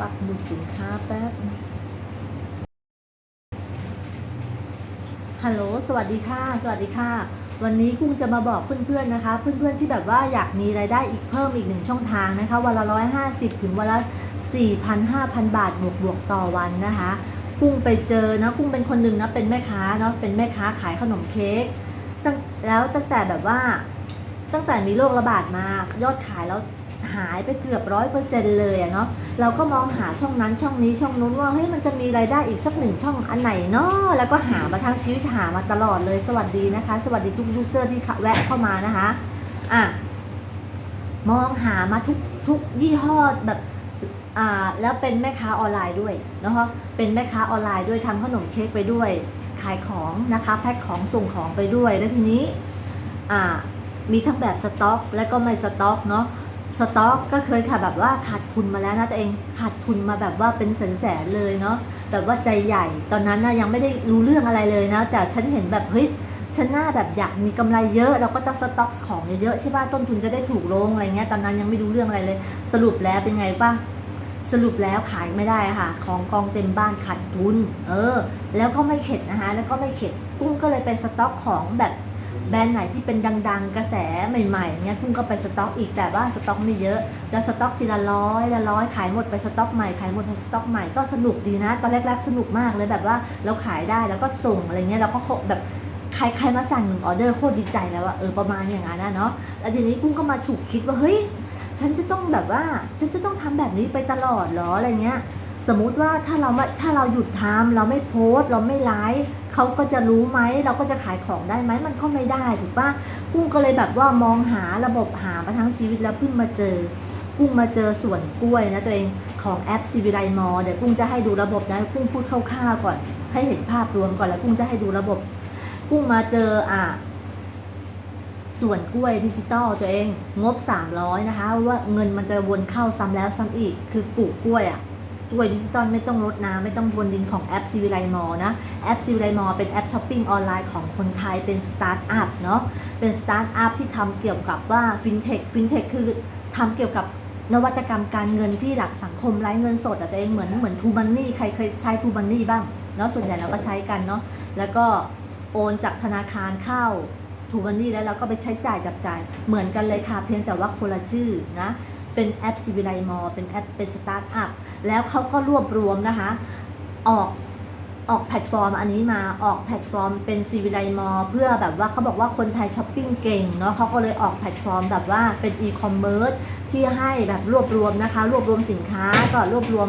ปักหมุดสินค้าแป๊บ ฮัลโหล สวัสดีค่ะ สวัสดีค่ะ วันนี้กุ้งจะมาบอกเพื่อนๆนะคะ เพื่อนๆที่แบบว่าอยากมีรายได้อีกเพิ่มอีกหนึ่งช่องทางนะคะ วันละร้อยห้าสิบถึงวันละสี่พันห้าพันบาทบวกบวกต่อวันนะคะ กุ้งไปเจอนะ กุ้งเป็นคนหนึ่งนะ เป็นแม่ค้าเนาะ เป็นแม่ค้าขายขนมเค้ก ตั้งแล้วตั้งแต่แบบว่า ตั้งแต่มีโรคระบาดมายอดขายแล้ว หายไปเกือบร้อยเปอร์เซ็นต์เลยอะเนาะเราก็มองหาช่องนั้นช่องนี้ช่องนู้นว่าเฮ้ยมันจะมีรายได้อีกสักหนึ่งช่องอันไหนเนาะแล้วก็หามาทั้งชีวิตหามาตลอดเลย สวัสดีนะคะ สวัสดีทุกยูเซอร์ที่แวะเข้ามานะคะอะมองหามาทุกทุกยี่ห้อแบบอ่าแล้วเป็นแม่ค้าออนไลน์ด้วยนะคะเป็นแม่ค้าออนไลน์ด้วยทำขนมเค้กไปด้วยขายของนะคะแพ็คของส่งของไปด้วยแล้วทีนี้อ่ามีทั้งแบบสต็อก และก็ไม่สต็อกเนาะ สต็อกก็เคยค่ะแบบว่าขาดทุนมาแล้วนะตัวเองขาดทุนมาแบบว่าเป็นแสนๆเลยเนาะแบบว่าใจใหญ่ตอนนั้นนะยังไม่ได้รู้เรื่องอะไรเลยนะ แต่ฉันเห็นแบบเฮ้ยฉันน่าแบบอยากมีกำไรเยอะเราก็ต้องสต็อกของเยอะๆใช่ป่ะต้นทุนจะได้ถูกลงอะไรเงี้ยตอนนั้นยังไม่รู้เรื่องอะไรเลย สรุปแล้วเป็นไงป่ะสรุปแล้วขายไม่ได้ค่ะ ของกองเต็มบ้านขาดทุน เออ แล้วก็ไม่เข็ดนะคะแล้วก็ไม่เข็ดกุ้งก็เลยไปสต็อกของแบบ แบรนด์ไหนที่เป็นดัง ๆ กระแสใหม่ๆเงี้ยกุ้งก็ไปสต็อกอีกแต่ว่าสต็อกไม่เยอะ จะสต็อกทีละร้อยละร้อยขายหมดไปสต็อกใหม่ขายหมดไปสต็อกใหม่ก็สนุกดีนะ ตอนแรกๆสนุกมากเลยแบบว่าเราขายได้แล้วก็ส่งอะไรเงี้ยเราก็แบบใครใครมาสั่งหนึ่งออเดอร์โคตรดีใจแล้วอะเออประมาณอย่างนั้นนะเนาะแล้วทีนี้กุ้งก็มาฉุกคิดว่าเฮ้ยฉันจะต้องแบบว่าฉันจะต้องทำแบบนี้ไปตลอดหรออะไรเงี้ย มมุติว่าถ้าเราถ้าเราหยุดทำเราไม่โพสต์ เราไม่ไลฟ์เขาก็จะรู้ไหม เราก็จะขายของได้ไหมมันก็ไม่ได้ถูกปะกุ้งก็เลยแบบว่ามองหาระบบหามาทั้งชีวิตแล้วเพิ่งมาเจอ กุ้งมาเจอส่วนกล้วยนะตัวเองของแอปซีวิไลมอเดี๋ยวกุ้งจะให้ดูระบบนะกุ้งพูดคร่าวๆก่อน ให้เห็นภาพรวมก่อนแล้วกุ้งจะให้ดูระบบ กุ้งมาเจออะส่วนกล้วยดิจิตอลตัวเองงบ 300 นะคะว่าเงินมันจะวนเข้าซ้ำแล้วซ้ำอีกคือปลูกกล้วยอะ ล้วยดิจิตอลไม่ต้องรดน้ำไม่ต้องพรวนดินของแอปซีวิไลมอนะแอปซีวิไลมอเป็นแอปช้อปปิ้งออนไลน์ของคนไทยเป็นสตาร์ทอัพเนาะเป็นสตาร์ทอัพที่ทำเกี่ยวกับว่าฟินเทคฟินเทคคือทำเกี่ยวกับนวัตกรรมการเงินที่หลักสังคมไร้เงินสดอะตัวเองเหมือนเหมือนทูบันนี่ใครเคยใช้ทูบันนี่บ้างเนาะส่วนใหญ่เราก็ใช้กันเนาะแล้วก็โอนจากธนาคารเข้าทูบันนี่แล้วเราก็ไปใช้จ่ายจับจ่ายเหมือนกันเลยค่ะเพียงแต่ว่าคนละชื่อนะ เป็นแอปซีวิไลมอเป็นแอปเป็นสตาร์ทอัพแล้วเขาก็รวบรวมนะคะ ออกออกแพลตฟอร์มอันนี้มาออกแพลตฟอร์มเป็นซีวิไลมอเพื่อแบบว่าเขาบอกว่าคนไทยช้อปปิ้งเก่งเนาะเขาก็เลยออกแพลตฟอร์มแบบว่าเป็นอีคอมเมิร์ซที่ให้แบบรวบรวมนะคะ รวบรวมสินค้าก็รวบรวม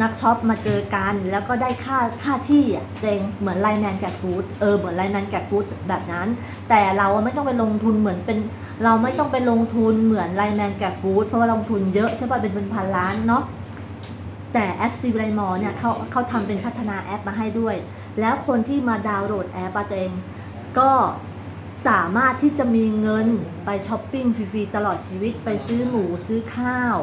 นักช็อปมาเจอกันแล้วก็ได้ค่าค่าที่อะเจงเหมือนไลแมนแกดฟู้ดเออเหมือนไลแมนแกดฟู้ดแบบนั้น แต่เราไม่ต้องไปลงทุนเหมือนเป็น เราไม่ต้องไปลงทุนเหมือนไลแมนแกดฟู้ดเพราะว่าลงทุนเยอะใช่ป่ะเป็นเป็นพันล้านเนาะแต่แอปซีไลมอเนี่ยเขาเขาทำเป็นพัฒนาแอปมาให้ด้วย แล้วคนที่มาดาวน์โหลดแอปตัวเอง ก็สามารถที่จะมีเงินไปช้อปปิ้งฟรีๆตลอดชีวิตไปซื้อหมูซื้อข้าว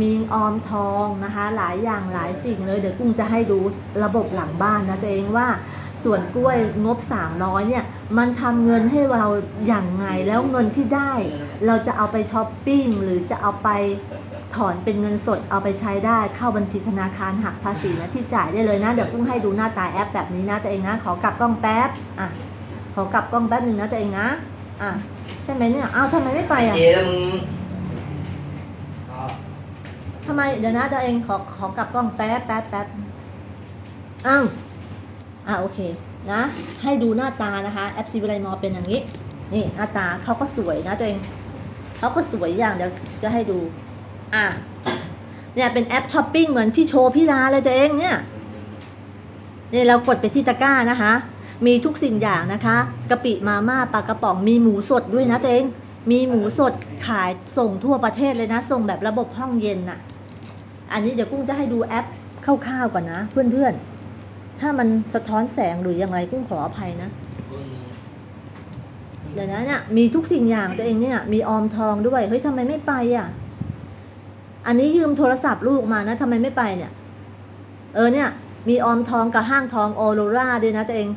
มีออมทองนะคะ หลายอย่างหลายสิ่งเลย เดี๋ยวกุ้งจะให้ดูระบบหลังบ้านนะตัวเองว่าส่วนกล้วยงบ 300เนี่ยมันทำเงินให้เราอย่างไงแล้วเงินที่ได้ เราจะเอาไปช้อปปิ้งหรือจะเอาไปถอนเป็นเงินสดเอาไปใช้ได้เข้าบัญชีธนาคารหักภาษีนะที่จ่ายได้เลยนะ เดี๋ยวกุ้งให้ดูหน้าตาแอปแบบนี้นะตัวเองนะ ขอกลับกล้องแป๊บอะขอกลับกล้องแป๊บหนึ่งนะตัวเองนะอะใช่ไหมเนี่ยอ้าวทำไมไม่ไปอะ เจ๊แล้วมึงเอา ทำไมเดี๋ยวนะตัวเองขอขอกลับกล้องแป๊บแป๊บแป๊บอ้าวอะโอเคนะ ให้ดูหน้าตานะคะแอปซีวิไลมอเป็นอย่างนี้ นี่หน้าตาเขาก็สวยนะตัวเองเขาก็สวยอย่างเดี๋ยวจะให้ดูอะเนี่ยเป็นแอปช้อปปิ้งเหมือนพี่โชว์พี่ลาเลยตัวเองเนี่ยนี่เรากดไปที่ตะกร้านะคะ มีทุกสิ่งอย่างนะคะกะปิมาม่าปลากระป๋องมีหมูสดด้วยนะตัวเอง มีหมูสดขายส่งทั่วประเทศเลยนะ ส่งแบบระบบห้องเย็นน่ะ อันนี้เดี๋ยวกุ้งจะให้ดูแอปคร่าวๆก่อนนะ เพื่อนๆ ถ้ามันสะท้อนแสงหรือยังไงกุ้งขออภัยนะเดี๋ยวนะเนี่ยมีทุกสิ่งอย่างตัวเองเนี่ยมีออมทองด้วยเฮ้ยทำไมไม่ไปอะ อันนี้ยืมโทรศัพท์ลูกมานะทำไมไม่ไปเนี่ย เออเนี่ย มีออมทองกับห้างทองออโรราด้วยนะตัวเอง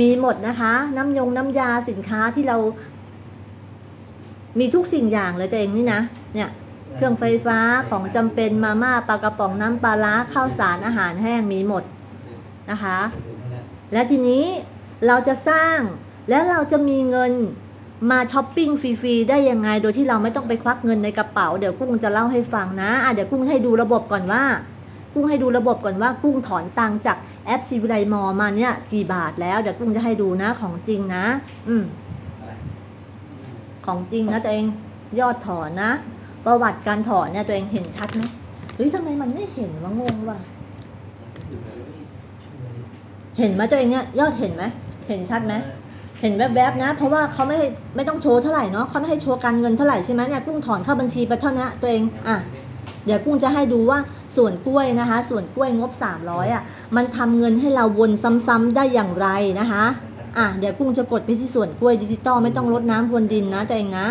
มีหมดนะคะ น้ำยงน้ำยาสินค้าที่เรา มีทุกสิ่งอย่างเลยตัวเองนี่นะเนี่ย เครื่องไฟฟ้าของจำเป็นมาม่าปลากระป๋องน้ำปลาร้าข้าวสารอาหารแห้งมีหมดนะคะ และทีนี้เราจะสร้างและเราจะมีเงินมาช้อปปิ้งฟรีๆได้ยังไง โดยที่เราไม่ต้องไปควักเงินในกระเป๋า เดี๋ยวกุ้งจะเล่าให้ฟังนะอะเดี๋ยวกุ้งให้ดูระบบก่อนว่า กุ้งให้ดูระบบก่อนว่า กุ้งถอนตังจากแอปซีวิไลมอมาเนี่ยกี่บาทแล้วเดี๋ยวกุ้งจะให้ดูนะของจริงนะ อืมของจริงนะตัวเองยอดถอนนะ ประวัติการถอนเนี่ยตัวเองเห็นชัดไหมเฮ้ยทำไมมันไม่เห็นวะงงวะเห็นไหมตัวเองเนี่ยยอดเห็นไหมเห็นชัดไหมเห็นแวบๆนะ เพราะว่าเขาไม่ไม่ต้องโชว์เท่าไหร่เนาะเขาไม่ให้โชว์การเงินเท่าไหร่ใช่ไหมเนี่ยกุ้งถอนเข้าบัญชีไปเท่านี้ตัวเองอะเดี๋ยวกุ้งจะให้ดูว่าส่วนกล้วยนะคะ ส่วนกล้วยงบ 300อะมันทำเงินให้เราวนซ้ำๆได้อย่างไรนะคะอะเดี๋ยวกุ้งจะกดไปที่ส่วนกล้วยดิจิตอลไม่ต้องรดน้ำพรวนดินนะตัวเองนะ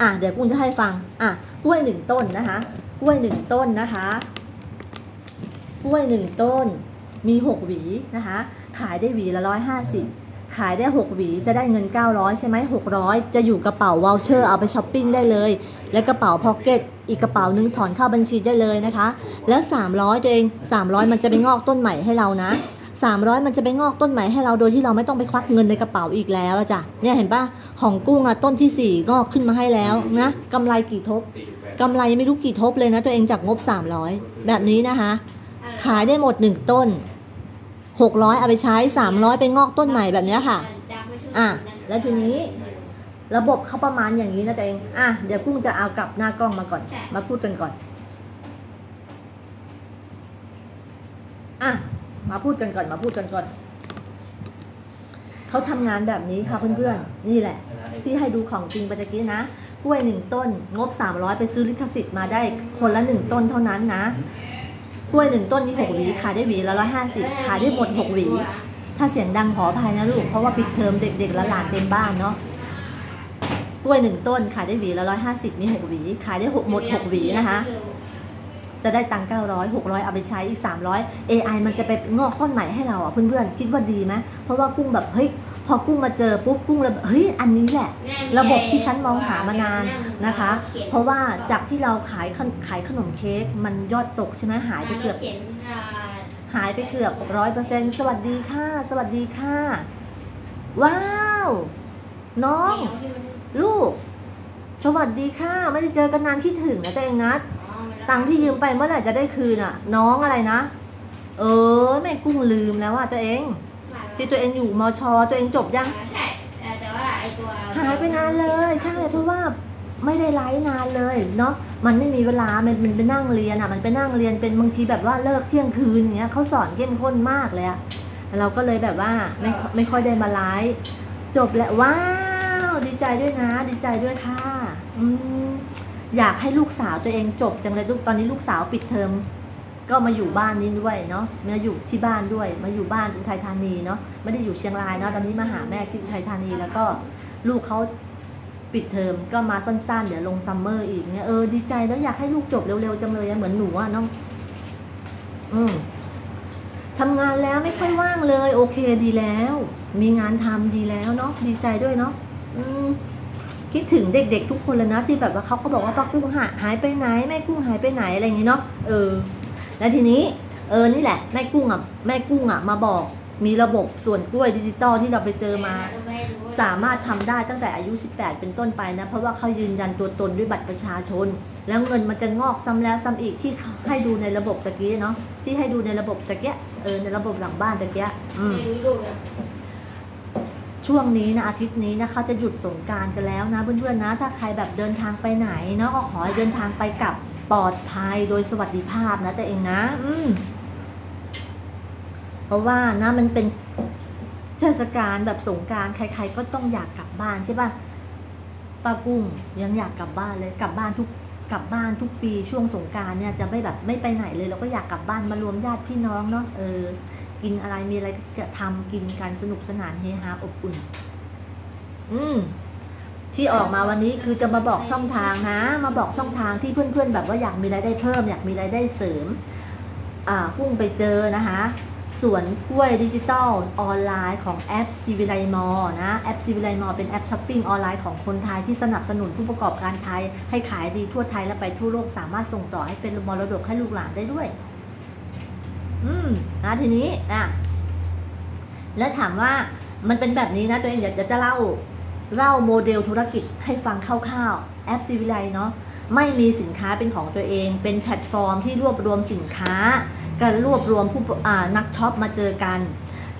อะเดี๋ยวกุ้งจะให้ฟัง อะกล้วยหนึ่งต้นนะคะกล้วยหนึ่งต้นนะคะกล้วยหนึ่งต้นมีหกหวีนะคะ ขายได้หวีละร้อยห้าสิบขายได้หกหวีจะได้เงิน900ใช่ไหมหกร้อยจะอยู่กระเป๋าวอลเชอร์เอาไปช้อปปิ้งได้เลย และกระเป๋าพ็อกเก็ตอีกกระเป๋านึงถอนเข้าบัญชีได้เลยนะคะ แล้ว300ตัวเอง300มันจะไปงอกต้นใหม่ให้เรานะ 300 มันจะไปงอกต้นใหม่ให้เราโดยที่เราไม่ต้องไปควักเงินในกระเป๋าอีกแล้วอะจ้ะเนี่ยเห็นปะของกุ้งอะต้นที่ 4 งอกขึ้นมาให้แล้วนะกำไรกี่ทบกำไรไม่รู้กี่ทบเลยนะ ตัวเองจากงบ 300 แบบนี้นะคะ ขายได้หมด 1 ต้น 600 เอาไปใช้ 300 ไปงอกต้นใหม่แบบเนี้ยค่ะ อะ แล้วทีนี้ระบบเขาประมาณอย่างนี้นะตัวเอง อะ เดี๋ยวกุ้งจะเอากลับหน้ากล้องมาก่อน มาพูดกันก่อน อะ มาพูดกันก่อนมาพูดกันก่อนเขาทำงานแบบนี้ค่ะเพื่อนๆนี่แหละ ที่ให้ดูของจริงไปตะกี้นะกล้วยหนึ่งต้น งบ 300 ไปซื้อลิขสิทธิ์มาได้คนละหนึ่งต้นเท่านั้นนะ กล้วยหนึ่งต้นมีหกหวีขายได้หวีละร้อยห้าสิบขายได้หมดหกหวีถ้าเสียงดังขออภัยนะลูกเพราะว่าปิดเทอมเด็กๆและหลานเต็มบ้านเนาะกล้วยหนึ่งต้นขายได้หวีละร้อยห้าสิบมีหกหวีขายได้หกหมดหกหวีนะคะ จะได้ตังค์900 600 เอาไปใช้อีก 300 AI มันจะไปงอกต้นใหม่ให้เราอะเพื่อนๆ คิดว่าดีไหมเพราะว่ากุ้งแบบเฮ้ยพอกุ้งมาเจอปุ๊บกุ้งเลยแบบเฮ้ยอันนี้แหละ ระบบที่ฉันมองหามานานนะคะ เพราะว่าจากที่เราขายขนขายขนมเค้กมันยอดตกใช่ไหมหายไปเกือบหายไปเกือบร้อยเปอร์เซ็นสวัสดีค่ะ สวัสดีค่ะ ว้าว น้อง ลูก สวัสดีค่ะ ไม่ได้เจอกันนานคิดถึงนะตัวเองนัด ตังค์ที่ยืมไปเมื่อไหร่จะได้คืนอะ น้องอะไรนะ เออแม่กุ้งลืมแล้วอะตัวเอง ที่ตัวเองอยู่มชตัวเองจบยังใช่แต่ว่าไอตัวหายไปนานเลยใช่เพราะว่าไม่ได้ไลฟ์นานเลยเนาะมันไม่มีเวลา มันมันไปนั่งเรียนอะ มันไปนั่งเรียนเป็นบางทีแบบว่าเลิกเที่ยงคืนอย่างเงี้ยเขาสอนเข้มข้นมากเลยอะเราก็เลยแบบว่าไม่ไม่ค่อยได้มาไลฟ์จบแล้วว้าว ดีใจด้วยนะ ดีใจด้วยค่ะ อืม อยากให้ลูกสาวตัวเองจบจังเลยลูกตอนนี้ลูกสาวปิดเทอมก็มาอยู่บ้านนี้ด้วยเนาะมาอยู่ที่บ้านด้วย มาอยู่บ้านอุทัยธานีเนาะไม่ได้อยู่เชียงรายเนาะตอนนี้มาหาแม่ที่อุทัยธานีแล้วก็ลูกเขาปิดเทอมก็มาสั้นๆ เดี๋ยวลงซัมเมอร์อีกเนี่ยเออดีใจแล้วอยากให้ลูกจบเร็วๆจังเลยเหมือนหนูอะเนาะอืมทำงานแล้วไม่ค่อยว่างเลย โอเคดีแล้ว มีงานทำดีแล้วเนาะดีใจด้วยเนาะอืม คิดถึงเด็กๆทุกคนเลยนะที่แบบว่าเขาก็บอกว่าป้ากุ้งหาหายไปไหนแม่กุ้งหายไปไหนอะไรอย่างงี้เนาะเออ แล้วทีนี้เออนี่แหละแม่กุ้งอะแม่กุ้งอะมาบอกมีระบบส่วนกล้วยดิจิตอลที่เราไปเจอมา สามารถทำได้ตั้งแต่อายุ 18 เป็นต้นไปนะ เพราะว่าเขายืนยันตัวตนด้วยบัตรประชาชน แล้วเงินมันจะงอกซ้ำแล้วซ้ำอีกที่ให้ดูในระบบตะกี้เนาะที่ให้ดูในระบบตะเกียเออในระบบหลังบ้านตะเกียอืม ช่วงนี้นะอาทิตย์นี้นะคะจะหยุดสงการกันแล้วนะเพื่อนๆนะ ถ้าใครแบบเดินทางไปไหนเนาะก็ขอให้เดินทางไปกับปลอดภัยโดยสวัสดิภาพนะตัวเองนะ อืมเพราะว่านะมันเป็นเทศกาลแบบสงการใคร ๆ ก็ต้องอยากกลับบ้านใช่ปะป้ากุ้งยังอยากกลับบ้านเลยกลับบ้านทุกกลับบ้านทุกปีช่วงสงการเนี่ยจะไม่แบบไม่ไปไหนเลยเราก็อยากกลับบ้านมารวมญาติพี่น้องเนาะเออ กินอะไรมีอะไรจะทำกินกันสนุกสนานเฮฮาอบอุ่น อืมที่ออกมาวันนี้คือจะมาบอกช่องทางนะ มาบอกช่องทางที่เพื่อนๆ แบบว่าอยากมีรายได้เพิ่ม อยากมีรายได้เสริม อ่ากุ้งไปเจอนะคะสวนกล้วยดิจิตอลออนไลน์ของแอปซีวิไลมอนะแอปซีวิไลมอเป็นแอปช้อปปิ้งออนไลน์ของคนไทยที่สนับสนุนผู้ประกอบการไทย ให้ขายดีทั่วไทยและไปทั่วโลกสามารถส่งต่อให้เป็นมรดกให้ลูกหลานได้ด้วย อืมนะทีนี้อะแล้วถามว่ามันเป็นแบบนี้นะตัวเองเดี๋ยวจะเล่าเล่าโมเดลธุรกิจให้ฟังคร่าวๆแอปซีวิไลเนาะไม่มีสินค้าเป็นของตัวเอง เป็นแพลตฟอร์มที่รวบรวมสินค้าการรวบรวมผู้นักช็อปมาเจอกัน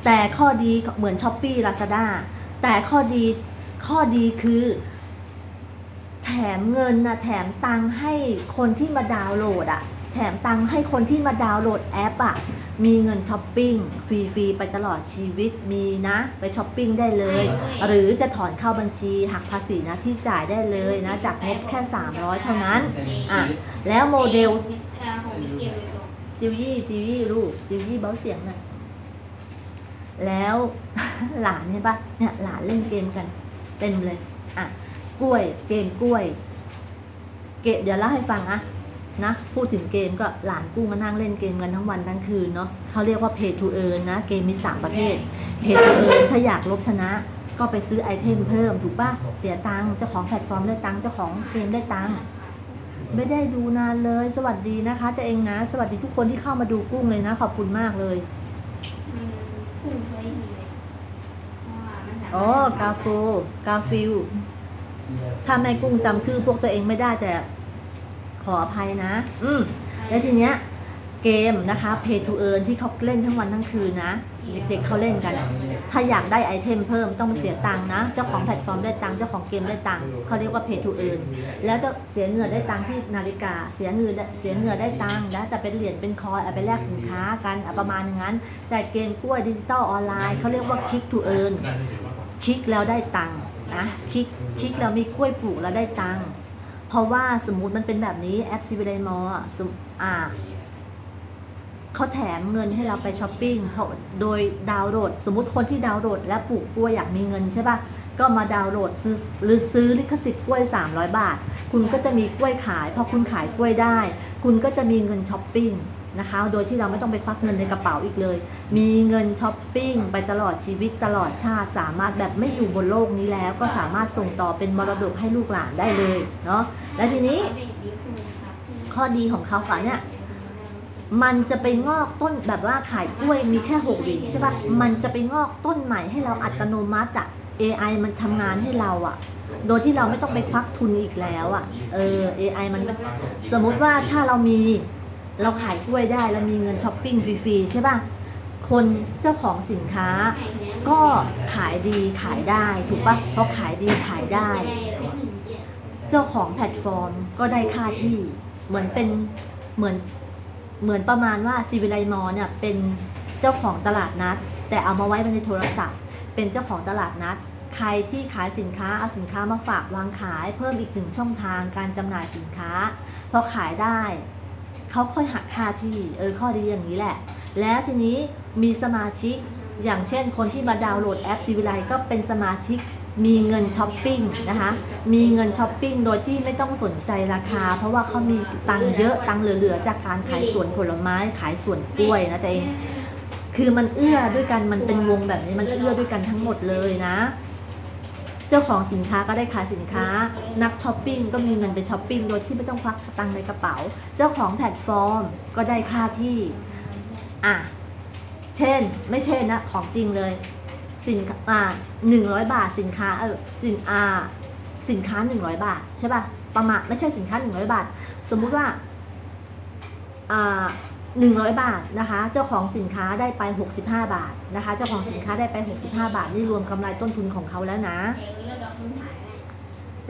แต่ข้อดีเหมือนช้อปปี้ลาซาด้าแต่ข้อดีข้อดีคือ แถมเงินนะแถมตังค์ให้คนที่มาดาวน์โหลดอะ แถมตังค์ให้คนที่มาดาวน์โหลดแอปอะมีเงินช้อปปิ้งฟรีๆ ไปตลอดชีวิตมีนะ ไปช้อปปิ้งได้เลย หรือจะถอนเข้าบัญชีหักภาษีนะที่จ่ายได้เลยนะ จากงบแค่ 300 เท่านั้นอะแล้วโมเดลเอ่อของมิเกลเลยตัวจิวยี่จิวยี่ลูกจิวยี่เบาเสียงหน่อยแล้วหลานเห็นปะเนี่ยหลานเล่นเกมกันเต็มเลยอะกล้วยเกมกล้วย เกเดี๋ยวเล่าให้ฟังอะ นะพูดถึงเกมก็หลานกู้มานั่งเล่นเกมกันทั้งวันทั้งคืนเนาะเขาเรียกว่า pay to earn นะ เกมมี 3 ประเภท pay to earn ถ้าอยากลบชนะ ก็ไปซื้อไอเทมเพิ่มถูกปะเสียตังค์เจ้าของแพลตฟอร์มได้ตังค์เจ้าของเกมได้ตังค์ไม่ได้ดูนานเลย สวัสดีนะคะตัวเองนะสวัสดีทุกคนที่เข้ามาดูกุ้งเลยนะ ขอบคุณมากเลยมันพุ่งไว้ดีเลยเพราะว่ามันสามารถอ๋อกาฟูกาฟิลถ้าแม่กุ้งจำชื่อพวกตัวเองไม่ได้แต่ ขออภัยนะ อืมแล้วทีเนี้ยเกมนะคะ Pay to Earn ที่เขาเล่นทั้งวันทั้งคืนนะ เด็กๆเขาเล่นกัน ถ้าอยากได้ไอเทมเพิ่มต้องไปเสียตังค์นะ เจ้าของแพลตฟอร์มได้ตังค์เจ้าของเกมได้ตังค์เขาเรียกว่า Pay to Earn แล้วจะเสียเงินได้ตังค์ที่นาฬิกา เสียเงินได้เสียเงินได้ตังค์นะแต่เป็นเหรียญเป็นคอยเอาไปแลกสินค้ากันอะประมาณอย่างนั้น แต่เกมกล้วยดิจิตอลออนไลน์เขาเรียกว่า Click to Earn คลิกแล้วได้ตังค์นะคลิกคลิกแล้วมีกล้วยปลูกแล้วได้ตังค์ เพราะว่าสมมุติมันเป็นแบบนี้แอปซีวีไดมอลอ่าเขาแถมเงินให้เราไปช้อปปิ้งเขาโดยดาวน์โหลด สมมติคนที่ดาวน์โหลดและปลูกกล้วยอยากมีเงินใช่ปะก็มาดาวน์โหลดซื้อหรือซื้อลิขสิทธิ์กล้วย 300 บาท คุณก็จะมีกล้วยขายพอคุณขายกล้วยได้ คุณก็จะมีเงินช้อปปิ้ง นะคะ โดยที่เราไม่ต้องไปควักเงินในกระเป๋าอีกเลย มีเงินช้อปปิ้งไปตลอดชีวิตตลอดชาติ สามารถแบบไม่อยู่บนโลกนี้แล้ว ก็สามารถส่งต่อเป็นมรดกให้ลูกหลานได้เลยเนาะ และทีนี้ข้อดีของเขาก่อนเนี่ยมันจะไปงอกต้นแบบว่าขายกล้วยมีแค่หกหวีใช่ปะมันจะไปงอกต้นใหม่ให้เราอัตโนมัติอะ AI มันทำงานให้เราอะโดยที่เราไม่ต้องไปควักทุนอีกแล้วอะเออ AI มันสมมุติว่าถ้าเรามี เราขายกล้วยได้เรามีเงินช้อปปิ้งฟรีๆใช่ป่ะคนเจ้าของสินค้าก็ขายดีขายได้ถูกปะเพราะขายดีขายได้ เจ้าของแพลตฟอร์มก็ได้ค่าที่เหมือนเป็นเหมือนเหมือนประมาณว่าซีวิไลมอเนี่ยเป็นเจ้าของตลาดนัด แต่เอามาไว้ในโทรศัพท์ เป็นเจ้าของตลาดนัด ใครที่ขายสินค้าเอาสินค้ามาฝากวางขาย เพิ่มอีกหนึ่งช่องทางการจำหน่ายสินค้าพอขายได้ เขาค่อยหักค่าที่เออข้อดีอย่างนี้แหละ แล้วทีนี้มีสมาชิกอย่างเช่นคนที่มาดาวน์โหลดแอปซีวิไลก็เป็นสมาชิกมีเงินช้อปปิ้งนะคะมีเงินช้อปปิ้งโดยที่ไม่ต้องสนใจราคา เพราะว่าเขามีตังเยอะตังเหลือๆ จากการขายสวนผลไม้ขายสวนกล้วยนะตัวเองคือมันเอื้อด้วยกันมันเป็นวงแบบนี้มันเอื้อด้วยกันทั้งหมดเลยนะ เจ้าของสินค้าก็ได้ขายสินค้า นักช้อปปิ้งก็มีเงินไปช้อปปิ้งโดยที่ไม่ต้องควักตังค์ในกระเป๋า เจ้าของแพลตฟอร์มก็ได้ค่าที่อะเช่น ไม่เช่นนะของจริงเลย สินค้าอ่าหนึ่งร้อยบาทสินค้าเออสินอ่าสินค้าหนึ่งร้อยบาทใช่ป่ะประมาณไม่ใช่สินค้าหนึ่งร้อยบาท สมมุติว่าอ่า หนึ่งร้อยบาทนะคะ เจ้าของสินค้าได้ไป 65 บาทนะคะ เจ้าของสินค้าได้ไป 65 บาท นี่รวมกำไรต้นทุนของเขาแล้วนะ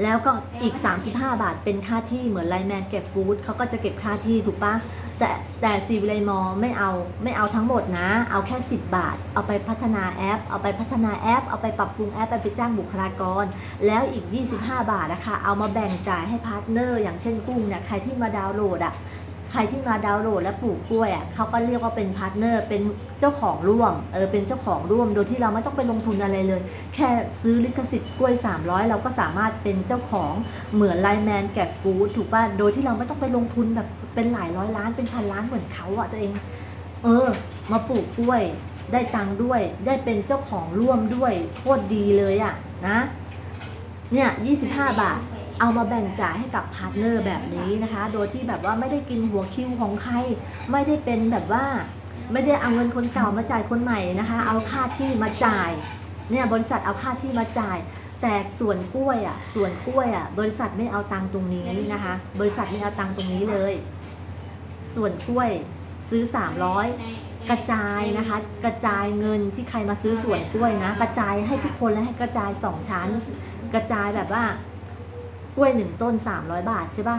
แล้วก็อีก 35 บาทเป็นค่าที่เหมือนไลน์แมนเก็บฟูดเขาก็จะเก็บค่าที่ถูกปะแต่แต่ซีวิไลมอไม่เอาไม่เอาทั้งหมดนะ เอาแค่ 10 บาท เอาไปพัฒนาแอป เอาไปพัฒนาแอป เอาไปปรับปรุงแอป ไปไปจ้างบุคลากร แล้วอีก 25 บาทนะคะเอามาแบ่งจ่ายให้พาร์ทเนอร์ อย่างเช่นกุ้งเนี่ยใครที่มาดาวน์โหลดอะ ใครที่มาดาวน์โหลดและปลูกกล้วยอะเขาก็เรียกว่าเป็นพาร์ทเนอร์เป็นเจ้าของร่วมเออเป็นเจ้าของร่วมโดยที่เราไม่ต้องไปลงทุนอะไรเลย แค่ซื้อลิขสิทธิ์กล้วย 300 เราก็สามารถเป็นเจ้าของเหมือนไลแมนแกะฟูดถูกป่ะโดยที่เราไม่ต้องไปลงทุนแบบเป็นหลายร้อยล้านเป็นพันล้านเหมือนเขาอะตัวเอง เออ มาปลูกกล้วยได้ตังค์ด้วย ได้เป็นเจ้าของร่วมด้วยโคตรดีเลยอะนะเนี่ย25 บาท เอามาแบ่งจ่ายให้กับพาร์ทเนอร์แบบนี้นะคะ โดยที่แบบว่าไม่ได้กินหัวคิวของใคร ไม่ได้เป็นแบบว่า ไม่ได้เอาเงินคนเก่ามาจ่ายคนใหม่นะคะ เอาค่าที่มาจ่าย เนี่ยบริษัทเอาค่าที่มาจ่าย แต่ส่วนกล้วยอะ ส่วนกล้วยอะ บริษัทไม่เอาตังตรงนี้นะคะ บริษัทไม่เอาตังตรงนี้เลย ส่วนกล้วยซื้อ 300กระจายนะคะ กระจายเงินที่ใครมาซื้อส่วนกล้วยนะ กระจายให้ทุกคนและให้กระจายสองชั้น กระจายแบบว่า กล้วยหนึ่งต้น300บาทใช่ป่ะ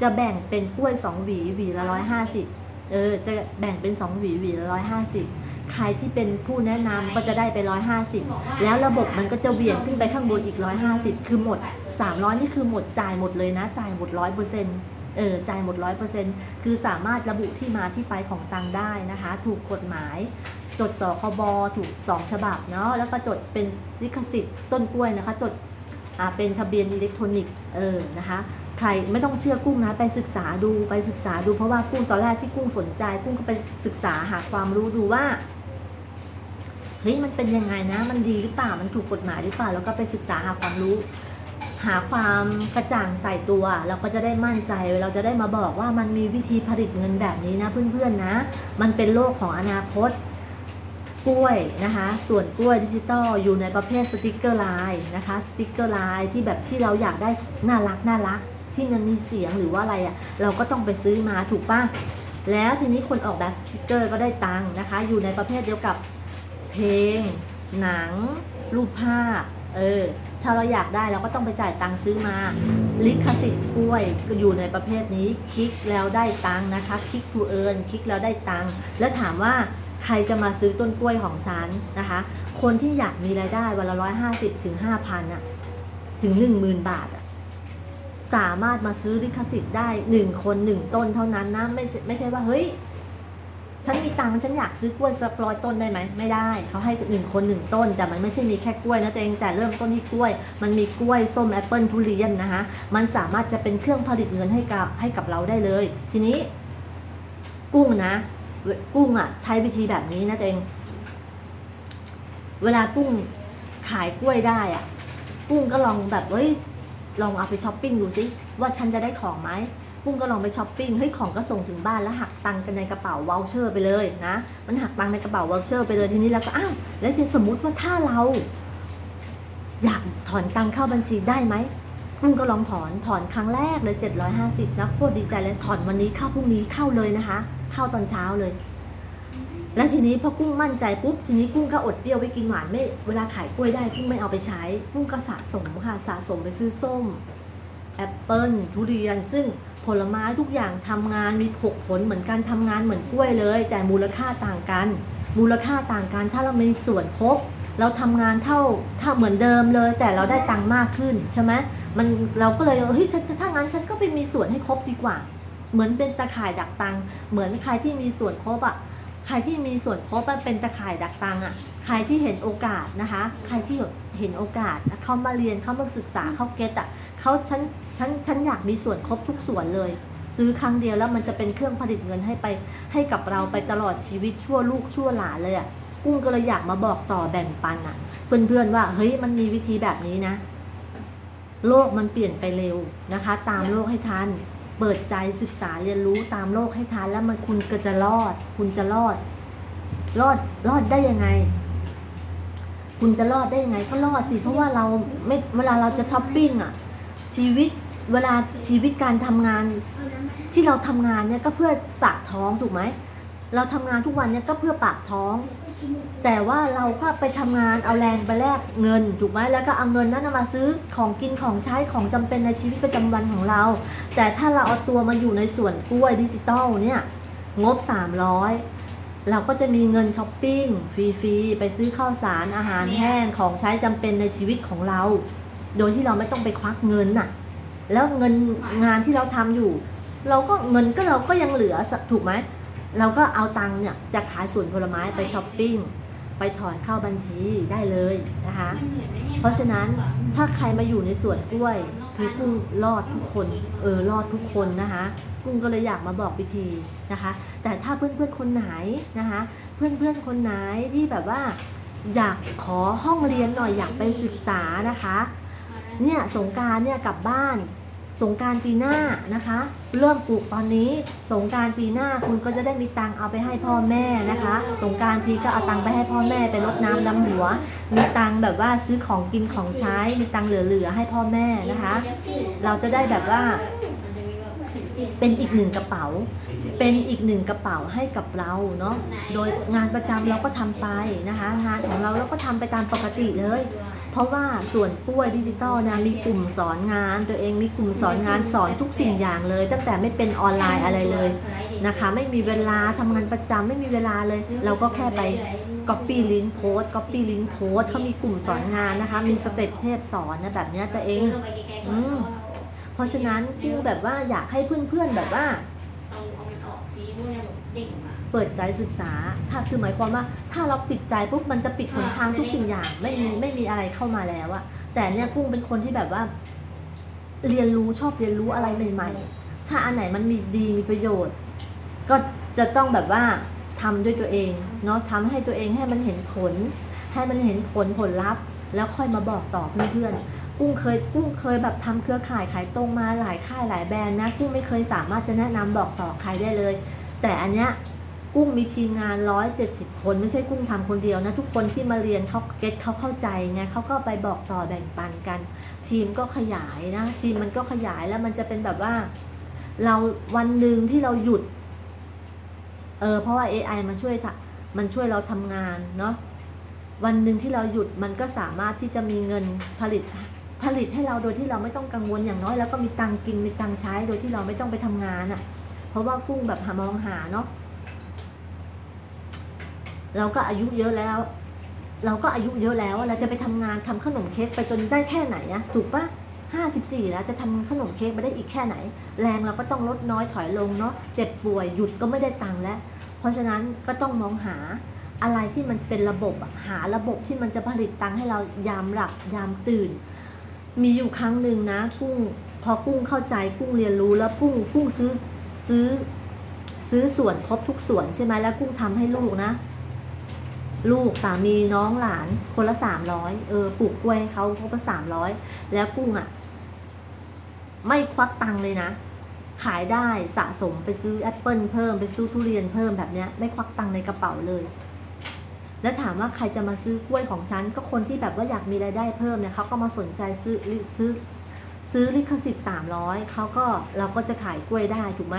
จะแบ่งเป็นกล้วยสองหวีหวีละร้อยห้าสิบเออ จะแบ่งเป็นสองหวีหวีละร้อยห้าสิบใครที่เป็นผู้แนะนำก็จะได้ไปร้อยห้าสิบแล้วระบบมันก็จะเวี่ยงขึ้นไปข้างบนอีกร้อยห้าสิบคือหมดสามร้อยนี่คือหมดจ่ายหมดเลยนะ จ่ายหมดร้อยเปอร์เซ็นต์เออจ่ายหมดร้อยเปอร์เซ็นต์คือสามารถระบุที่มาที่ไปของตังค์ได้นะคะ ถูกกฎหมาย จดสคบถูกสองฉบับเนาะแล้วก็จดเป็นลิขสิทธิ์ต้นกล้วยนะคะ จด เป็นทะเบียนอิเล็กทรอนิกส์เออนะคะใครไม่ต้องเชื่อกุ้งนะไปศึกษาดูไปศึกษาดู เพราะว่ากุ้งตอนแรกที่กุ้งสนใจ กุ้งก็ไปศึกษาหาความรู้ดูว่าเฮ้ยมันเป็นยังไงนะ มันดีหรือเปล่ามันถูกกฎหมายหรือเปล่า แล้วก็ไปศึกษาหาความรู้ หาความกระจ่างใส่ตัวเราก็จะได้มั่นใจเราจะได้มาบอกว่ามันมีวิธีผลิตเงินแบบนี้นะเพื่อนๆนะ มันเป็นโลกของอนาคต กล้วยนะคะ ส่วนกล้วยดิจิตอลอยู่ในประเภทสติกเกอร์ไลน์นะคะสติกเกอร์ไลน์ที่แบบที่เราอยากได้น่ารักน่ารักที่มันมีเสียงหรือว่าอะไรอะ่ะเราก็ต้องไปซื้อมาถูกปะแล้วทีนี้คนออกแบบสติกเกอร์ก็ได้ตังค์นะคะ อยู่ในประเภทเดียวกับเพลง หนัง รูปภาพเออถ้าเราอยากได้เราก็ต้องไปจ่ายตังค์ซื้อมาลิขสิทธิ์กล้วยก็อยู่ในประเภทนี้คลิกแล้วได้ตังค์นะคะ คลิก to earn คลิกแล้วได้ตังค์แล้วถามว่า ใครจะมาซื้อต้นกล้วยของฉันนะคะ คนที่อยากมีรายได้วันละร้อยห้าสิบถึงห้าพันอะถึงหนึ่งหมื่นบาทอะสามารถมาซื้อลิขสิทธิ์ได้หนึ่งคนหนึ่งต้นเท่านั้นนะไม่ใช่ไม่ใช่ว่าเฮ้ยฉันมีตังค์ฉันอยากซื้อกล้วยสักร้อยต้นได้ไหมไม่ได้เขาให้หนึ่งคนหนึ่งต้น แต่มันไม่ใช่มีแค่กล้วยนะตัวเองแต่เริ่มต้นที่กล้วย มันมีกล้วยส้มแอปเปิลทุเรียนนะคะมันสามารถจะเป็นเครื่องผลิตเงินให้กับให้กับเราได้เลย ทีนี้ กุ้งนะ กุ้งอะ ใช้วิธีแบบนี้นะเองเวลากุ้งขายกล้วยได้อะ กุ้งก็ลองแบบเฮ้ยลองเอาไปช้อปปิ้งดูสิว่าฉันจะได้ของไหมกุ้งก็ลองไปช้อปปิ้งเฮ้ยของก็ส่งถึงบ้านแล้วหักตังค์กันในกระเป๋าวอลเชอร์ไปเลยนะมันหักตังค์ในกระเป๋าวอลเชอร์ไปเลยทีนี้แล้วก็อ้าวแล้วจะสมมติว่าถ้าเรา อยากถอนตังค์เข้าบัญชีได้ไหมกุ้งก็ลองถอนถอนครั้งแรกเลย750นะโคตรดีใจเลยถอนวันนี้เข้าพรุ่งนี้เข้าเลยนะคะ เข้าตอนเช้าเลย แล้วทีนี้พอกุ้งมั่นใจปุ๊บทีนี้กุ้งก็อดเปรี้ยวไว้กินหวานไม่เวลาขายกล้วยได้กุ้งไม่เอาไปใช้ กุ้งก็สะสมค่ะสะสมไปซื้อส้มแอปเปิลทุเรียนซึ่งผลไม้ทุกอย่างทำงานมีผกผลเหมือนกันทำงานเหมือนกล้วยเลย แต่มูลค่าต่างกัน มูลค่าต่างกันถ้าเรามีส่วนครบเราทำงานเท่าเท่าเหมือนเดิมเลย แต่เราได้ตังค์มากขึ้นใช่ไหมมันเราก็เลยเฮ้ยฉันถ้างั้นฉันก็ไปมีส่วนให้ครบดีกว่า เหมือนเป็นตะข่ายดักตัง เหมือนใครที่มีส่วนครบอะใครที่มีส่วนครบเป็นตะข่ายดักตังค์อะใครที่เห็นโอกาสนะคะ ใครที่เห็นโอกาสเขามาเรียนเขามาศึกษาเขาเก็ตอะเขาฉันฉันฉันอยากมีส่วนครบทุกส่วนเลย ซื้อครั้งเดียวแล้วมันจะเป็นเครื่องผลิตเงินให้ไปให้กับเราไปตลอดชีวิตชั่วลูกชั่วหลานเลยอะกุ้งก็เลยอยากมาบอกต่อแบ่งปันอะเพื่อนๆว่าเฮ้ยมันมีวิธีแบบนี้นะ โลกมันเปลี่ยนไปเร็วนะคะ ตามโลกให้ทัน เปิดใจศึกษาเรียนรู้ตามโลกให้ทันแล้วมันคุณก็จะรอด คุณจะรอด รอดรอดได้ยังไง คุณจะรอดได้ยังไงก็รอดสิเพราะว่าเราไม่เวลาเราจะช้อปปิ้งอะชีวิตเวลาชีวิตการทำงาน ที่เราทำงานเนี่ยก็เพื่อปากท้องถูกไหมเราทำงานทุกวันเนี่ยก็เพื่อปากท้อง แต่ว่าเราก็ไปทำงานเอาแรงไปแลกเงินถูกไหมแล้วก็เอาเงินนั้นมาซื้อของกินของใช้ของจำเป็นในชีวิตประจำวันของเรา แต่ถ้าเราเอาตัวมาอยู่ในส่วนกล้วยดิจิตอลเนี่ย งบ 300 เราก็จะมีเงินช้อปปิ้งฟรีๆ ไปซื้อข้าวสารอาหารแห้งของใช้จำเป็นในชีวิตของเรา โดยที่เราไม่ต้องไปควักเงินน่ะ แล้วเงินงานที่เราทำอยู่ เราก็เงินก็เราก็ยังเหลือถูกไหมเราก็เอาตังค์เนี่ยจากขายสวนผลไม้ไปช้อปปิ้งไปถอนเข้าบัญชีได้เลยนะคะ เพราะฉะนั้นถ้าใครมาอยู่ในสวนกล้วย คือกุ้งรอดทุกคน เออรอดทุกคนนะคะ กุ้งก็เลยอยากมาบอกวิธีนะคะ แต่ถ้าเพื่อนๆคนไหนนะคะ เพื่อนๆคนไหนที่แบบว่า อยากขอห้องเรียนหน่อยอยากไปศึกษานะคะ เนี่ยสงการเนี่ยกลับบ้าน สงการปีหน้านะคะ เริ่มปลูกตอนนี้ สงการปีหน้าคุณก็จะได้มีตังเอาไปให้พ่อแม่นะคะ สงการทีก็เอาตังไปให้พ่อแม่ไปรดน้ำดำหัว มีตังแบบว่าซื้อของกินของใช้ มีตังเหลือๆให้พ่อแม่นะคะ เราจะได้แบบว่า เป็นอีกหนึ่งกระเป๋า เป็นอีกหนึ่งกระเป๋าให้กับเราเนาะ โดยงานประจำเราก็ทำไปนะคะ งานของเราเราก็ทำไปตามปกติเลย เพราะว่าส่วนป้วยดิจิตอลนะมีกลุ่มสอนงาน ตัวเองมีกลุ่มสอนงานสอนทุกสิ่งอย่างเลย ตั้งแต่ไม่เป็นออนไลน์อะไรเลยนะคะ ไม่มีเวลาทำงานประจำไม่มีเวลาเลย เราก็แค่ไป copy link post copy link post เขามีกลุ่มสอนงานนะคะ มีสเต็ปเทพสอนนะแบบเนี้ยตัวเองอืมเพราะฉะนั้นกูแบบว่าอยากให้เพื่อนๆแบบว่า เปิดใจศึกษาถ้าคือหมายความว่าถ้าเราปิดใจปุ๊บมันจะปิดหนทางทุกสิ่งอย่าง ไม่มีไม่มีอะไรเข้ามาแล้วอะแต่เนี่ยกุ้งเป็นคนที่แบบว่า เรียนรู้ชอบเรียนรู้อะไรใหม่ ๆ ถ้าอันไหนมันมีดีมีประโยชน์ ก็จะต้องแบบว่าทำด้วยตัวเองเนาะทำให้ตัวเองให้มันเห็นผล ให้มันเห็นผลผลลัพธ์แล้วค่อยมาบอกต่อเพื่อนๆ กุ้งเคยกุ้งเคยแบบทำเครือข่ายขายตรงมาหลายค่ายหลายแบรนด์นะ กุ้งไม่เคยสามารถจะแนะนำบอกต่อใครได้เลย แต่อันเนี้ย กุ้งมีทีมงาน 170 คนไม่ใช่กุ้งทำคนเดียวนะทุกคนที่มาเรียนเขาเก็ตเขาเข้าใจไงเขาก็ไปบอกต่อแบ่งปันกัน ทีมก็ขยายนะทีมมันก็ขยายแล้วมันจะเป็นแบบว่า เราวันหนึ่งที่เราหยุดเออเพราะว่า AI มันช่วยมันช่วยเราทำงานเนาะวันหนึ่งที่เราหยุดมันก็สามารถที่จะมีเงินผลิตผลิตให้เราโดยที่เราไม่ต้องกังวลอย่างน้อย แล้วก็มีตังค์กินมีตังค์ใช้โดยที่เราไม่ต้องไปทำงานอะ่ะ เพราะว่ากุ้งแบบหามองหาเนาะ เราก็อายุเยอะแล้ว เราก็อายุเยอะแล้วเราจะไปทำงานทำขนมเค้กไปจนได้แค่ไหนอะถูกปะห้าสิบสี่แล้วจะทำขนมเค้กไปได้อีกแค่ไหน แรงเราก็ต้องลดน้อยถอยลงเนาะเจ็บป่วยหยุดก็ไม่ได้ตังค์แล้ว เพราะฉะนั้นก็ต้องมองหาอะไรที่มันเป็นระบบหาระบบที่มันจะผลิตตังค์ให้เรายามหลับยามตื่น มีอยู่ครั้งหนึ่งนะกุ้งพอกุ้งเข้าใจกุ้งเรียนรู้แล้วกุ้งกุ้งซื้อซื้อซื้อส่วนครบทุกส่วนใช่ไหมแล้วกุ้งทำให้ลูกนะ ลูกสามีน้องหลานคนละสามร้อยเออปลูกกล้วยให้เขาเขาก็สามร้อยแล้วกุ้งอะ่ะ ไม่ควักตังเลยนะ ขายได้สะสมไปซื้อแอปเปิลเพิ่มไปซื้อทุเรียนเพิ่มแบบเนี้ย ไม่ควักตังในกระเป๋าเลย แล้วถามว่าใครจะมาซื้อกล้วยของฉัน ก็คนที่แบบว่าอยากมีรายได้เพิ่มเนี่ยเขาก็มาสนใจซื้อซื้อซื้อลิขสิทธิ์300เขาก็เราก็จะขายกล้วยได้ถูกไหม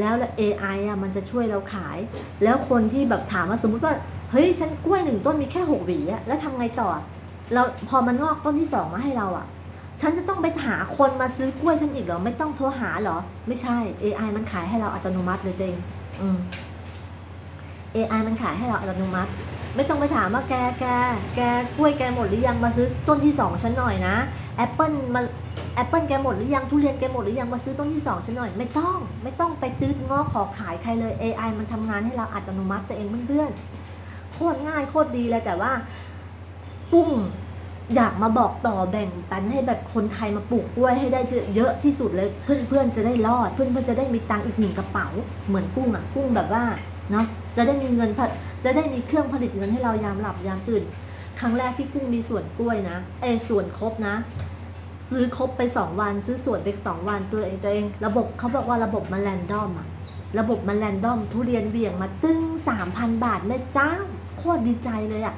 แล้ว AI อะมันจะช่วยเราขาย แล้วคนที่แบบถามว่าสมมุติว่า เฮ้ยฉันกล้วยหนึ่งต้นมีแค่หกหวีอะแล้วทำไงต่อเราพอมันงอกต้นที่สองมาให้เราอะฉันจะต้องไปหาคนมาซื้อกล้วยฉันอีกเหรอไม่ต้องโทรหาเหรอ ไม่ใช่ AI มันขายให้เราอัตโนมัติเลยเองอืม AI มันขายให้เราอัตโนมัติ ไม่ต้องไปถามว่าแกแกแกกล้วยแกหมดหรือยังมาซื้อต้นที่สองฉันหน่อยนะแอปเปิลมาแอปเปิลแกหมดหรือยังทุเรียนแกหมดหรือยังมาซื้อต้นที่สองฉันหน่อย ไม่ต้อง ไม่ต้องไปตื้อง้อขอขายใครเลย AI มันทำงานให้เราอัตโนมัติตัวเองเพื่อนๆ คตรง่ายโคตรดีเลยแต่ว่าปุ้งอยากมาบอกต่อแบ่งปันให้แบบคนไทยมาปลูกกล้วยให้ได้เยอะที่สุดเลยเพื่อนๆจะได้รอด เพื่อนๆจะได้มีตังค์อีกหนึ่งกระเป๋า เหมือนกุ้งอะกุ้งแบบว่าเนาะจะได้มีเงินผลิตจะได้มีเครื่องผลิตเงินให้เรายามหลับยามตื่น ครั้งแรกที่กุ้งมีส่วนกล้วยนะเอส่วนครบนะ ซื้อครบไปสองวัน ซื้อส่วนไปสองวันตัวเองตัวเอง ระบบเขาบอกว่าระบบมันแรนดอมอะระบบมันแรนดอมทุเรียนเบี่ยงมาตึ้งสามพันบาทแม่เจ้า โคตรดีใจเลยอะ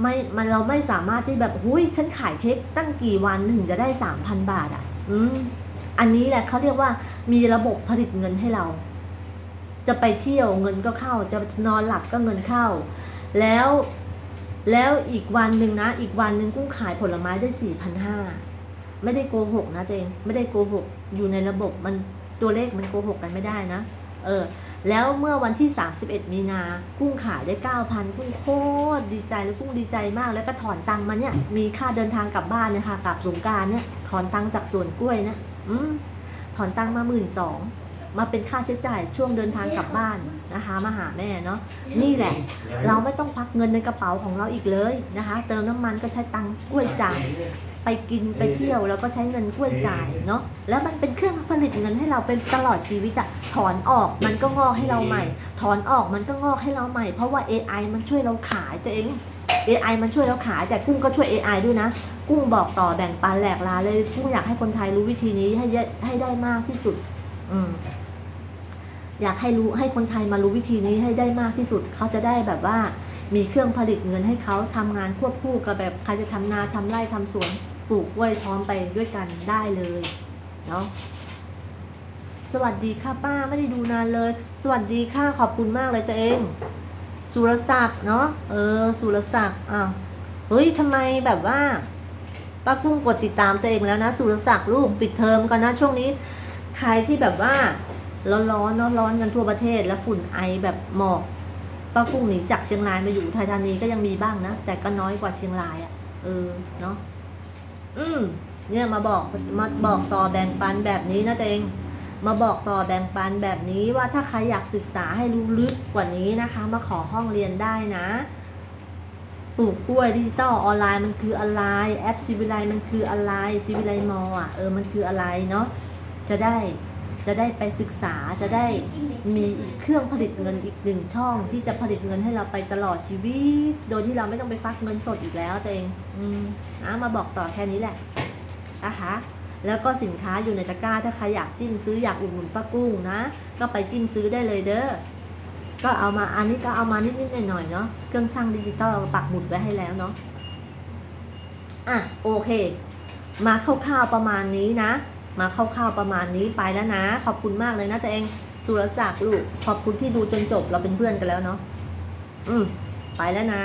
ไม่มันเราไม่สามารถที่แบบหุยฉันขายเค้กตั้งกี่วันถึงจะได้สามพันบาทอะอืมอันนี้แหละเขาเรียกว่ามีระบบผลิตเงินให้เรา จะไปเที่ยวเงินก็เข้า จะนอนหลับก็เงินเข้า แล้วแล้วอีกวันหนึ่งนะ อีกวันหนึ่งกุ้งขายผลไม้ได้สี่พันห้าไม่ได้โกหกนะตัวเอง ไม่ได้โกหก อยู่ในระบบมันตัวเลขมันโกหกกันไม่ได้นะ เออ แล้วเมื่อวันที่ 31 มีนากุ้งขายได้ 9,000 กุ้งโคตรดีใจเลยกุ้งดีใจมาก แล้วก็ถอนตังค์มาเนี่ยมีค่าเดินทางกลับบ้านนะคะกลับสงการเนี่ยถอนตังค์จากส่วนกล้วยนะอืมถอนตังค์มาหมื่นสองมาเป็นค่าใช้จ่ายช่วงเดินทางกลับบ้านนะคะมาหาแม่เนาะนี่แหละ เราไม่ต้องพักเงินในกระเป๋าของเราอีกเลยนะคะ เติมน้ำมันก็ใช้ตังค์กล้วยจ่าย ไปกินไปเที่ยวแล้วก็ใช้เงินกล้วยจ่ายเนาะแล้วมันเป็นเครื่องผลิตเงินให้เราเป็นตลอดชีวิตอะถอนออกมันก็งอกให้เราใหม่ ถอนออกมันก็งอกให้เราใหม่ เพราะว่า AI มันช่วยเราขายตัวเอง AI มันช่วยเราขายแต่กุ้งก็ช่วย AI ด้วยนะ กุ้งบอกต่อแบ่งปันแหลกลาเลยกุ้งอยากให้คนไทยรู้วิธีนี้ให้เยอะให้ได้มากที่สุด อืมอยากให้รู้ให้คนไทยมารู้วิธีนี้ให้ได้มากที่สุดเขาจะได้แบบว่า มีเครื่องผลิตเงินให้เขาทำงานควบคู่กับแบบใครจะทำนาทำไร่ทำสวนปลูกกล้วยพร้อมไปด้วยกันได้เลยเนาะสวัสดีค่ะป้าไม่ได้ดูนานเลย สวัสดีค่ะขอบคุณมากเลยตัวเอง สุรศักดิ์เนาะเออ สุรศักดิ์อ้าวเฮ้ยทำไมแบบว่าป้ากุ้งกดติดตามตัวเองแล้วนะ สุรศักดิ์ลูกปิดเทอมกันนะช่วงนี้ ใครที่แบบว่าร้อนๆเนอะร้อนกันทั่วประเทศแล้วฝุ่นไอแบบหมอก ป้ากุ้งหนีจากเชียงรายมาอยู่อุทัยธานีก็ยังมีบ้างนะ แต่ก็น้อยกว่าเชียงรายอะ่ะ เออ เนาะ อืม เนี่ยมาบอก มาบอกต่อแบ่งปันแบบนี้นะเอง มาบอกต่อแบ่งปันแบบนี้ว่าถ้าใครอยากศึกษาให้รู้ลึกกว่านี้นะคะ มาขอห้องเรียนได้นะปลูกกล้วยดิจิตอลออนไลน์มันคืออะไร แอปซิวิไลมันคืออะไรซิวิไลมออะ เออ มันคืออะไรเนาะ จะได้ จะได้ไปศึกษาจะได้มีอีกเครื่องผลิตเงินอีกหนึ่งช่อง ที่จะผลิตเงินให้เราไปตลอดชีวิต โดยที่เราไม่ต้องไปฟักเงินสดอีกแล้วตัวเองอืมนะมาบอกต่อแค่นี้แหละนะคะแล้วก็สินค้าอยู่ในตะกร้าถ้าใครอยากจิ้มซื้ออยากอุดหนุนป้ากุ้งนะ ก็ไปจิ้มซื้อได้เลยเด้อก็เอามาอันนี้ก็เอามานิดๆหน่อยๆเนาะเครื่องช่างดิจิตอลปักหมุดไว้ให้แล้วเนาะอะโอเค มาคร่าวๆประมาณนี้นะ มาคร่าวๆประมาณนี้ไปแล้วนะ ขอบคุณมากเลยนะตัวเองสุรศักดิ์ลูกขอบคุณที่ดูจนจบเราเป็นเพื่อนกันแล้วเนาะอืมไปแล้วนะ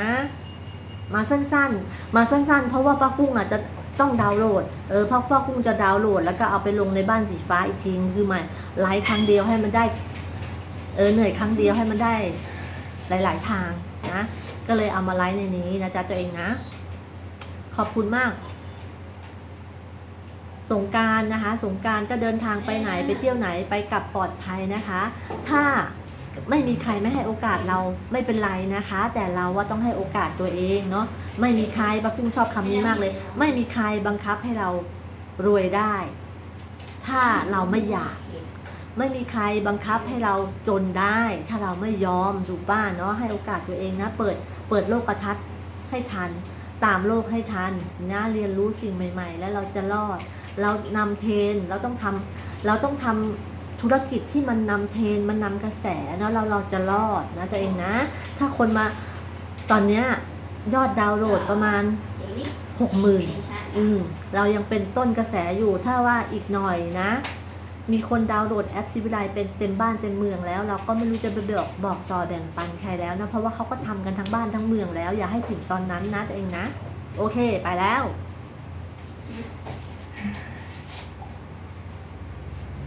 มาสั้นๆ มาสั้นๆ เพราะว่าป้ากุ้งอะจะต้องดาวน์โหลด เออพราะป้ากุ้งจะดาวน์โหลด แล้วก็เอาไปลงในบ้านสีฟ้าอีกทีนึงคือหมายไลฟ์ครั้งเดียวให้มันได้ เออเหนื่อยครั้งเดียวให้มันได้ หลาย ๆ ทางนะ ก็เลยเอามาไลฟ์ในนี้นะจ๊ะตัวเองนะ ขอบคุณมาก สงกรารนะคะ สงกรารก็เดินทางไปไหนไปเที่ยวไหนไปกลับปลอดภัยนะคะ ถ้าไม่มีใครไม่ให้โอกาสเราไม่เป็นไรนะคะ แต่เราว่าต้องให้โอกาสตัวเองเนาะไม่มีใครป้ากุ้งชอบคำนี้มากเลย ไม่มีใครบังคับให้เรารวยได้ ถ้าเราไม่อยาก ไม่มีใครบังคับให้เราจนได้ ถ้าเราไม่ยอมถูกป้าเนาะให้โอกาสตัวเองนะเปิดเปิดโลกทัศน์ให้ทัน ตามโลกให้ทันนะเรียนรู้สิ่งใหม่ ๆ แล้วเราจะรอด เรานำเทรนเราต้องทำเราต้องทำธุรกิจที่มันนำเทรนมันนำกระแสเนาะเราเราจะรอดนะตัวเองนะ ถ้าคนมาตอนเนี้ยยอดดาวน์โหลดประมาณหกหมื่นอืมเรายังเป็นต้นกระแสอยู่ถ้าว่าอีกหน่อยนะ มีคนดาวน์โหลดแอปซิวิไลเป็นเต็มบ้านเต็มเมืองแล้ว เราก็ไม่รู้จะไปบอกบอกต่อแบ่งปันใครแล้วนะเพราะว่าเขาก็ทำกันทั้งบ้านทั้งเมืองแล้ว อย่าให้ถึงตอนนั้นนะตัวเองนะ โอเคไปแล้ว